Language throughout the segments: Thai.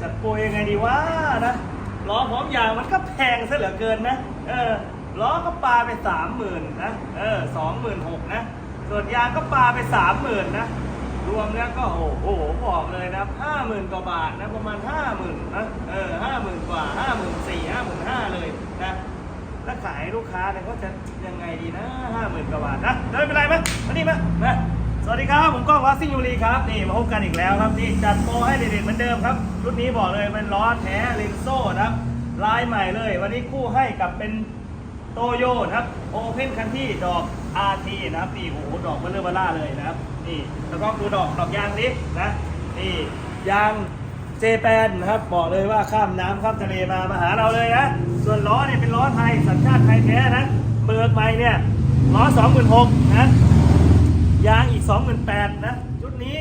จัดโปรยังไงดีวะนะล้อพร้อมยางมันก็แพงซะเหลือเกินนะ เออล้อก็ปาไปสามหมื่นนะ เออสองหมื่นหกนะ ส่วนยางก็ปาไปสามหมื่นนะ รวมแล้วก็โอ้โหบอกเลยนะห้าหมื่นกว่าบาทนะประมาณห้าหมื่นนะ เออห้าหมื่นกว่าห้าหมื่นสี่ห้าหมื่นห้าเลยนะแล้วขายลูกค้าเนี่ยเขาจะยังไงดีนะห้าหมื่นกว่าบาทนะเดินเป็นไรไหมมานี่มามา สวัสดีครับ ผมก้องวัดซิ่งยูรีครับนี่มาพบกันอีกแล้วครับนี่จัดโปรให้เด็กๆเหมือนเดิมครับรุ่นนี้บอกเลยเป็นล้อแท้เลนโซ่นะครับลายใหม่เลย วันนี้คู่ให้กับเป็นโตโยนะครับโอเพนคันที่ดอก RT นะครับนี่โอ้โหดอกเบลเลอร์เบล่าเลยนะครับนี่แล้วก็ดูดอกดอกยางนี้นะนี่ยางเจแปนนะครับบอกเลยว่าข้ามน้ำข้ามทะเลมามาหาเราเลยนะส่วนล้อเนี่ยเป็นล้อไทยสัญชาติไทยแท้นะเบิกใหม่เนี่ยล้อ26,000นะ ยางอีก 28,000นะชุดนี้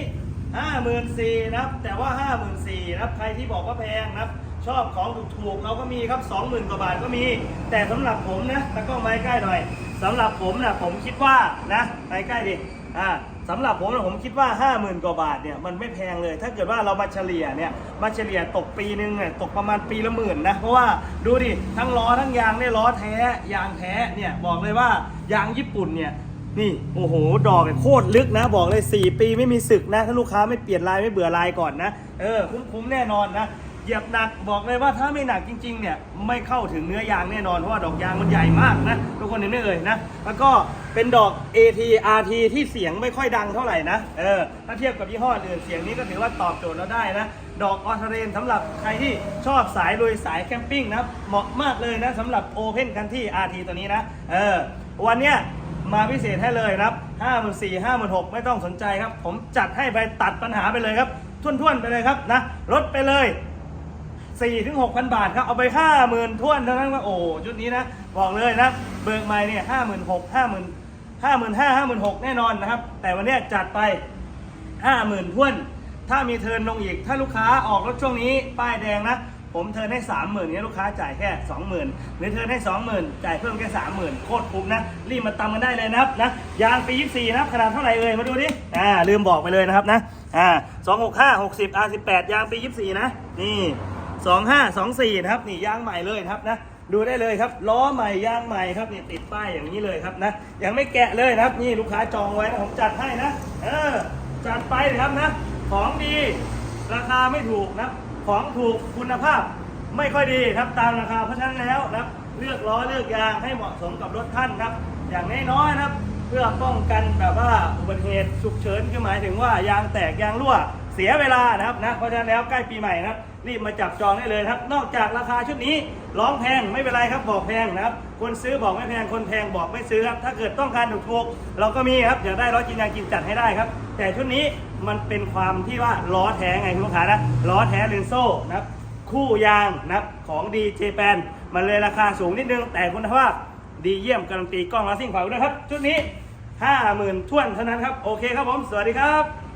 54,000นะครับ แต่ว่า 54,000นะครับใครที่บอกว่าแพงนะครับ ชอบของถูกๆเราก็มีครับ 20,000กว่าบาทก็มี แต่สำหรับผมนะตะกล้องไม้ใกล้หน่อยสำหรับผมนะผมคิดว่านะไปใกล้ดิอ่าสำหรับผมนะผมคิดว่า 50,000กว่าบาทเนี่ยมันไม่แพงเลย ถ้าเกิดว่าเรามาเฉลี่ยเนี่ยมาเฉลี่ยตกปีนึงเนี่ยตกประมาณปีละหมื่นนะเพราะว่าดูดิทั้งล้อทั้งยางเนี่ยล้อแท้ยางแท้เนี่ยบอกเลยว่ายางญี่ปุ่นเนี่ย นี่โอ้โห ดอกเนี่ยโคตรลึกนะ บอกเลย 4 ปีไม่มีสึกนะ ถ้าลูกค้าไม่เปลี่ยนลายไม่เบื่อลายก่อนนะ เออ คุ้มๆแน่นอนนะ เหยียบหนักบอกเลยว่าถ้าไม่หนักจริง ๆ เนี่ย ไม่เข้าถึงเนื้อยางแน่นอน เพราะว่าดอกยางมันใหญ่มากนะ ทุกคนเห็นไหมเอ่ยนะ แล้วก็เป็นดอก AT RT ที่เสียงไม่ค่อยดังเท่าไหร่นะ เออ ถ้าเทียบกับยี่ห้ออื่นเสียงนี้ก็ถือว่าตอบโจทย์เราได้นะดอกออทเรนสำหรับใครที่ชอบสายลุยสายแคมปิ้งนะเหมาะมากเลยนะสำหรับ Open คันที่ RT ตัวนี้นะ เออ วันเนี้ย มาพิเศษให้เลยครับ54,000 56,000ไม่ต้องสนใจครับ ผมจัดให้ไปตัดปัญหาไปเลยครับทุ่นๆไปเลยครับนะลดไปเลย4ี่ถึงหกพันบาทครับ เอาไปห้าหมื่นท่วนเท่านั้นว่าโอ้ชุดนี้นะ บอกเลยนะ เบิกใหม่เนี่ยห้าหมื่นหกห้าหมื่นห้าหมื่นห้าห้าหมื่นหกแน่นอนนะครับ แต่วันนี้จัดไปห้าหมื่นท่วน ถ้ามีเทิร์นลงอีก ถ้าลูกค้าออกรถช่วงนี้ ป้ายแดงนะ ผมเทินให้สามหมื่นเนี่ยลูกค้าจ่ายแค่สองหมื่นหรือเทินให้สองหมื่นจ่ายเพิ่มแค่สามหมื่นโคตรคุ้มนะรีบมาตำกันได้เลยนะครับนะยางปียี่สี่นะครับขนาดเท่าไหร่เอ่ยมาดูดิอ่าลืมบอกไปเลยนะครับนะอ่าสองหกห้าหกสิบอาสิบแปดยางปียี่สี่นะนี่สองห้าสองสี่นะครับนี่ยางใหม่เลยนะครับนะดูได้เลยครับล้อใหม่ยางใหม่ครับนี่ติดป้ายอย่างนี้เลยครับนะยังไม่แกะเลยนะครับนี่ลูกค้าจองไว้นะผมจัดให้นะเออจัดไปเลยครับนะของดีราคาไม่ถูกนะ ของถูกคุณภาพไม่ค่อยดีครับตามราคาเพราะฉะนั้นแล้วนะครับเลือกล้อเลือกยางให้เหมาะสมกับรถท่านครับ อย่างน้อยๆนะครับ เพื่อป้องกันแบบว่าอุบัติเหตุฉุกเฉินคือหมายถึงว่ายางแตกยางรั่วเสียเวลานะครับนะเพราะฉะนั้นแล้วใกล้ปีใหม่นะครับ รีบมาจับจองได้เลยครับ นอกจากราคาชุดนี้ร้องแพงไม่เป็นไรครับบอกแพงนะครับ คนซื้อบอกไม่แพงคนแพงบอกไม่ซื้อครับถ้าเกิดต้องการถูกๆเราก็มีครับอยากได้ร้อยกินยางกินจัดให้ได้ครับ แต่ชุดนี้มันเป็นความที่ว่าล้อแท้ไงคุณลูกค้านะล้อแท้เลนโซ่นะครับคู่ยางนะครับของดีเจแปนมันเลยราคาสูงนิดนึง แต่คุณภาพดีเยี่ยมการันตีกล้องลาซิ่งฝากด้วยครับ ชุดนี้ห้าหมื่นท่วนเท่านั้นครับ โอเคครับผม สวัสดีครับ